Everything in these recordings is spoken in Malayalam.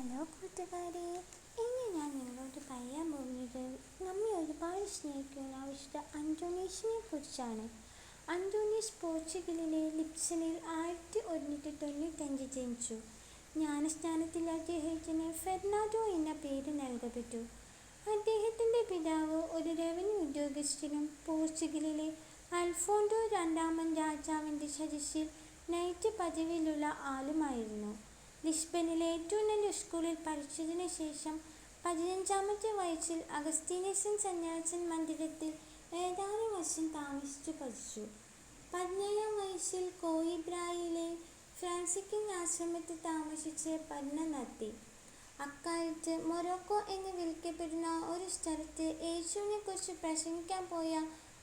ഹലോ കൂട്ടുകാരെ ഇന്ന് ഞാൻ നിങ്ങളോട് പറയാൻ പോകുന്നത് നമ്മെ ഒരുപാട് സ്നേഹിക്കുന്ന വിശുദ്ധ അന്തോണീസിനെ കുറിച്ചാണ്. അന്തോണീസ് പോർച്ചുഗലിലെ ലിപ്സണിൽ ആയിരത്തി ഒരുന്നൂറ്റി തൊണ്ണൂറ്റഞ്ച് ജനിച്ചു. ജ്ഞാനസ്ഥാനത്തിൽ അദ്ദേഹത്തിന് ഫെർണാഡോ എന്ന പേര് നൽകപ്പെട്ടു. അദ്ദേഹത്തിന്റെ പിതാവ് ഒരു റവന്യൂ ഉദ്യോഗസ്ഥനും പോർച്ചുഗലിലെ അൽഫോണ്ടോ രണ്ടാമൻ രാജാവിന്റെ സദസ്സിൽ നൈറ്റ് പദവിയിലുള്ള ആളുമായിരുന്നു. ലിസ്ബനിലെ ഏറ്റവും നല്ല സ്കൂളിൽ പഠിച്ചതിനു ശേഷം പതിനഞ്ചാമത്തെ വയസ്സിൽ അഗസ്തീനേശൻ സന്യാസൻ മന്ദിരത്തിൽ ഏതാനും വർഷം താമസിച്ചു പഠിച്ചു. പതിനേഴാം വയസ്സിൽ കോയിബ്രായിലെ ഫ്രാൻസിക്കൻ ആശ്രമത്തിൽ താമസിച്ച് പഠനം നടത്തി. അക്കാലത്ത് മൊറോക്കോ എന്ന് വിളിക്കപ്പെടുന്ന ഒരു സ്ഥലത്ത് യേശുവിനെക്കുറിച്ച് പ്രസംഗിക്കാൻ പോയ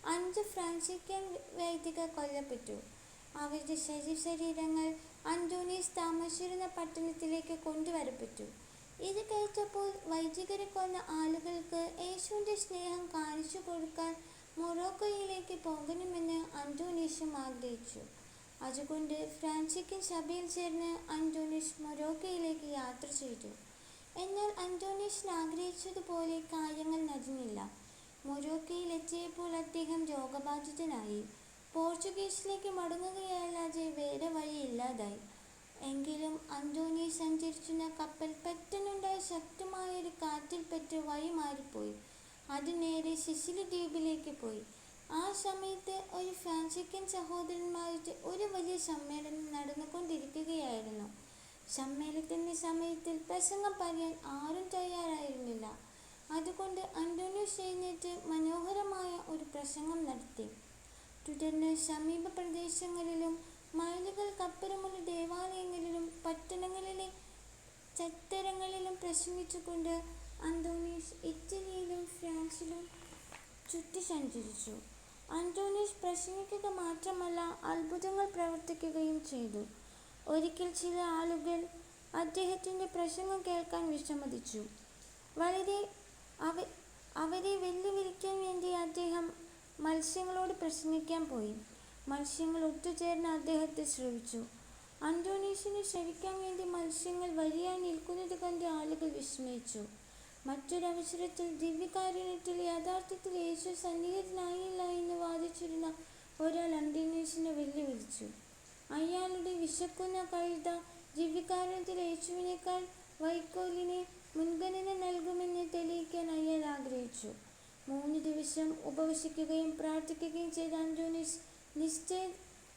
അഞ്ച് ഫ്രാൻസിക്കൻ വൈദികർ കൊല്ലപ്പെട്ടു. അവരുടെ ശരീരങ്ങൾ അന്തോണീസ് താമസിച്ചിരുന്ന പട്ടണത്തിലേക്ക് കൊണ്ടുവരപ്പെട്ടു. ഇത് കേട്ടപ്പോൾ വൈദികരെ കൊന്ന ആളുകൾക്ക് യേശുവിന്റെ സ്നേഹം കാണിച്ചു കൊടുക്കാൻ മൊറോക്കോയിലേക്ക് പോകണമെന്ന് അന്തോണീഷും ആഗ്രഹിച്ചു. അതുകൊണ്ട് ഫ്രാൻസിക്കൻ സഭയിൽ ചേർന്ന് അന്തോണീഷ് മൊറോക്കോയിലേക്ക് യാത്ര ചെയ്തു. എന്നാൽ അന്തോണീഷിന് ആഗ്രഹിച്ചതുപോലെ കാര്യങ്ങൾ നടന്നില്ല. മൊറോക്കോയിൽ എത്തിയപ്പോൾ അദ്ദേഹം രോഗബാധിതനായി. പോർച്ചുഗീസിലേക്ക് മടങ്ങുകയല്ലാതെ വേറെ വഴിയില്ലാതായി. എങ്കിലും അന്തോണി സഞ്ചരിച്ചിരുന്ന കപ്പൽ പെട്ടെന്നുണ്ടായ ശക്തമായൊരു കാറ്റിൽപ്പെട്ട് വഴി മാറിപ്പോയി. അത് നേരെ സിസിലി ദ്വീപിലേക്ക് പോയി. ആ സമയത്ത് ഒരു ഫ്രാൻസിക്കൻ സഹോദരന്മാരുടെ ഒരു വലിയ സമ്മേളനം നടന്നുകൊണ്ടിരിക്കുകയായിരുന്നു. സമ്മേളനത്തിന്റെ സമയത്തിൽ പ്രസംഗം പറയാൻ ആരും തയ്യാറായിരുന്നില്ല. അതുകൊണ്ട് അന്റോണിയോ എഴുന്നേറ്റ് മനോഹരമായ ഒരു പ്രസംഗം നടത്തി. തുടർന്ന് സമീപ പ്രദേശങ്ങളിലും മൈലുകൾക്കപ്പുറമുള്ള ദേവാലയങ്ങളിലും പട്ടണങ്ങളിലെ ചത്തരങ്ങളിലും പ്രസംഗിച്ചുകൊണ്ട് അന്തോണീസ് ഇറ്റലിയിലും ഫ്രാൻസിലും ചുറ്റി സഞ്ചരിച്ചു. അന്തോണീസ് പ്രസംഗിക്കുക മാത്രമല്ല അത്ഭുതങ്ങൾ പ്രവർത്തിക്കുകയും ചെയ്തു. ഒരിക്കൽ ചില ആളുകൾ അദ്ദേഹത്തിന്റെ പ്രസംഗം കേൾക്കാൻ വിസമ്മതിച്ചു. വളരെ അവ അവരെ വെല്ലുവിളിക്കാൻ വേണ്ടി അദ്ദേഹം മത്സ്യങ്ങളോട് പ്രസംഗിക്കാൻ പോയി. മത്സ്യങ്ങൾ ഒത്തുചേർന്ന് അദ്ദേഹത്തെ ശ്രവിച്ചു. അന്തോണീസിനെ ശ്രവിക്കാൻ വേണ്ടി മത്സ്യങ്ങൾ വരിയായി നിൽക്കുന്നത് കണ്ട് ആളുകൾ വിസ്മയിച്ചു. മറ്റൊരവസരത്തിൽ ദിവ്യകാരുണ്യത്തിൽ യഥാർത്ഥത്തിൽ യേശു സന്നിഹിതനായില്ല എന്ന് വാദിച്ചിരുന്ന ഒരാൾ അന്തോണീസിനെ വെല്ലുവിളിച്ചു. അയാളുടെ വിശക്കുന്ന കഴുത ദിവ്യകാരുണ്യത്തിൽ യേശുവിനേക്കാൾ വൈക്കോലിനെ മുൻഗണന നൽകുമെന്ന് തെളിയിക്കാൻ അയാൾ ആഗ്രഹിച്ചു. മൂന്ന് ദിവസം ഉപവസിക്കുകയും പ്രാർത്ഥിക്കുകയും ചെയ്ത അന്തോണീസ് നിശ്ചയ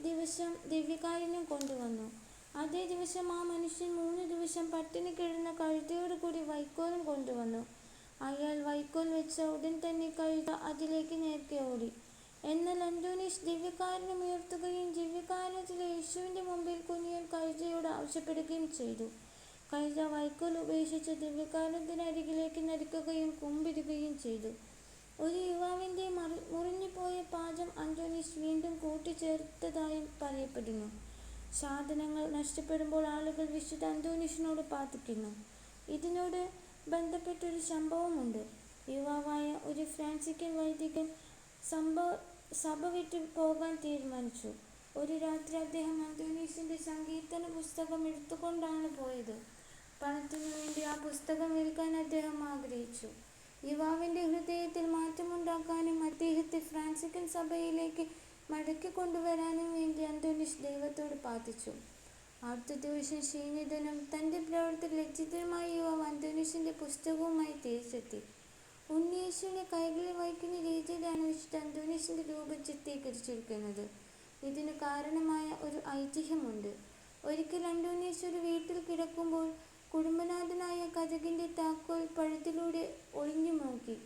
ദിവസം ദിവ്യകാരുണ്യം കൊണ്ടുവന്നു. അതേ ദിവസം ആ മനുഷ്യൻ മൂന്ന് ദിവസം പട്ടിണി കിടന്ന കഴുതയോട് കൂടി വൈക്കോലും കൊണ്ടുവന്നു. അയാൾ വൈക്കോൽ വെച്ച ഉടൻ തന്നെ കഴുത അതിലേക്ക് നേരത്തെ ഓടി. എന്നാൽ അന്തോണീസ് ദിവ്യകാരുണ്യം ഉയർത്തുകയും ദിവ്യകാരണത്തിലെ യേശുവിന്റെ മുമ്പിൽ കുനിയൻ കഴുതയോട് ആവശ്യപ്പെടുകയും ചെയ്തു. കഴുത വൈക്കോൽ ഉപേക്ഷിച്ച് ദിവ്യകാരണത്തിനരികിലേക്ക് നരിക്കുകയും കുമ്പിടുകയും ചെയ്തു. ഒരു യുവാവിന്റെ മുറിഞ്ഞുപോയ പാചം അന്തോണീസ് വീണ്ടും കൂട്ടിച്ചേർത്തതായും പറയപ്പെടുന്നു. സാധനങ്ങൾ നഷ്ടപ്പെടുമ്പോൾ ആളുകൾ വിശുദ്ധ അന്തോണീസിനോട് പ്രാർത്ഥിക്കുന്നു. ഇതിനോട് ബന്ധപ്പെട്ടൊരു സംഭവമുണ്ട്. യുവാവായ ഒരു ഫ്രാൻസിക്കൻ വൈദികൻ സംഭവ സഭ വിട്ട് പോകാൻ തീരുമാനിച്ചു. ഒരു രാത്രി അദ്ദേഹം അന്തോണീസിന്റെ സങ്കീർത്തന പുസ്തകം എടുത്തുകൊണ്ടാണ് പോയത്. പണത്തിനു വേണ്ടി ആ പുസ്തകം വിൽക്കാൻ അദ്ദേഹം ആഗ്രഹിച്ചു. യുവാവിന്റെ ഹൃദയത്തിൽ മാറ്റമുണ്ടാക്കാനും അദ്ദേഹത്തെ ഫ്രാൻസിക്കൻ സഭയിലേക്ക് മടക്കി കൊണ്ടുവരാനും വേണ്ടി അന്തോണിഷ് ദൈവത്തോട് പ്രാർത്ഥിച്ചു. അടുത്ത ദിവസം ക്ഷീണിതനും തന്റെ പ്രവർത്തി ലജ്ജിതമായ യുവാവ് അന്തോണിഷിന്റെ പുസ്തകവുമായി തിരിച്ചെത്തി. ഉണ്ണീശുവിനെ കൈകളിൽ വഹിക്കുന്ന രീതിയിലാണ് വിശുദ്ധ അന്തോണിഷിന്റെ രൂപം ചിത്രീകരിച്ചിരിക്കുന്നത് ഇതിന് കാരണമായ ഒരു ഐതിഹ്യമുണ്ട്. ഒരിക്കൽ അന്തോണീസ് ഒരു വീട്ടിൽ കിടക്കുമ്പോൾ കുടുംബനാഥനായ കഥകിന്റെ താക്കോൽ പഴുത്തിലൂടെ ഒളിഞ്ഞു നോക്കി.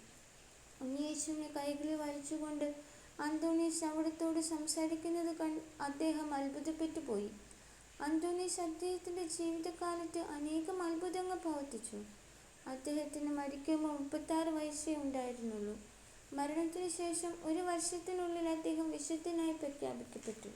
ഉണ്ണിയേശുവിനെ കൈകളിൽ വലിച്ചുകൊണ്ട് അന്തോണീസ് അവിടത്തോട് സംസാരിക്കുന്നത് കണ്ട് അദ്ദേഹം അത്ഭുതപ്പെട്ടു പോയി. അന്തോണീസ് അദ്ദേഹത്തിന്റെ ജീവിതകാലത്ത് അനേകം അത്ഭുതങ്ങൾ പ്രവർത്തിച്ചു. അദ്ദേഹത്തിന് മരിക്കുമ്പോൾ മുപ്പത്താറ് വയസ്സേ ഉണ്ടായിരുന്നുള്ളൂ. മരണത്തിന് ശേഷം ഒരു വർഷത്തിനുള്ളിൽ അദ്ദേഹം വിശുദ്ധനായി പ്രഖ്യാപിക്കപ്പെട്ടു.